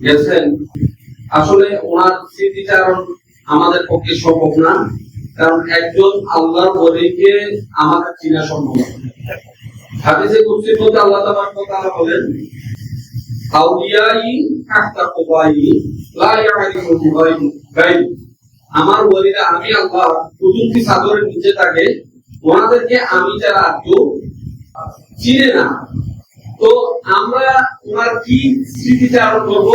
গেছেন। আসলে ওনার আমাদের পক্ষে সম্ভব না, কারণ একজন আল্লাহর ওলিকে আমাদের চিনা সম্ভব হাদিসে মধ্যে আল্লাহ বলেন, আউলিয়াই আমার ওলিরা, আমি আল্লাহ কুদুমতি সাদরের নিচে থাকে, ওনাদেরকে আমি যারা কেউ চিনে না। তো আমরা ওনার কি স্মৃতিচারণ করব?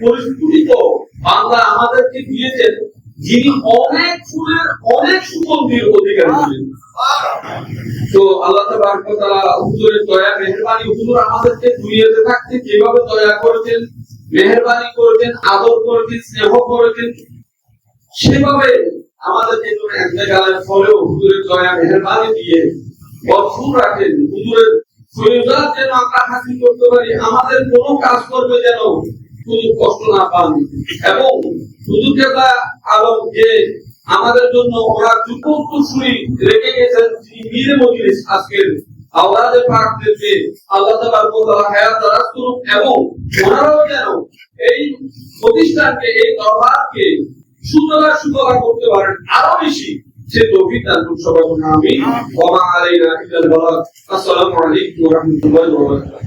পরিস্ফুটিত বাংলা আমাদেরকে দিয়েছেন, যিনি অনেক ফুলের অনেক সুগন্ধির অধিকারী ছিলেন। তো আল্লাহ তাবারক হুজুরের দয়া, মেহেরবানি হুজুর আমাদেরকে দুনিয়াতে থাকতে যেভাবে দয়া করেছেন মেহেরবানি করেছেন, আদর করেছেন, স্নেহ করেছেন। সেভাবে আমাদেরকে যেন এক জায়গায় ফলেও হুজুরের দয়া মেহেরবানি দিয়ে বরফুর রাখেন। হুজুরের ফয়জাত যেন আমরা হাসিল করতে পারি, আমাদের কোনো কাজ করবে যেন কষ্ট না পান। এবং হুজুরকে বা আলম যে আমাদের জন্য ওরা যুগ উত্তরসূরি রেখে গেছেন যিনি মীরে মজলিস আজকের আওলাদে পাকদেরকে আল্লাহ হায়াত করুন এবং ওনারাও যেন এই প্রতিষ্ঠানকে, এই দরবারকে সুতরা করতে পারেন আরও বেশি, সে তৌফিক দান করুন সবাই। আমি আসসালামু আলাইকুম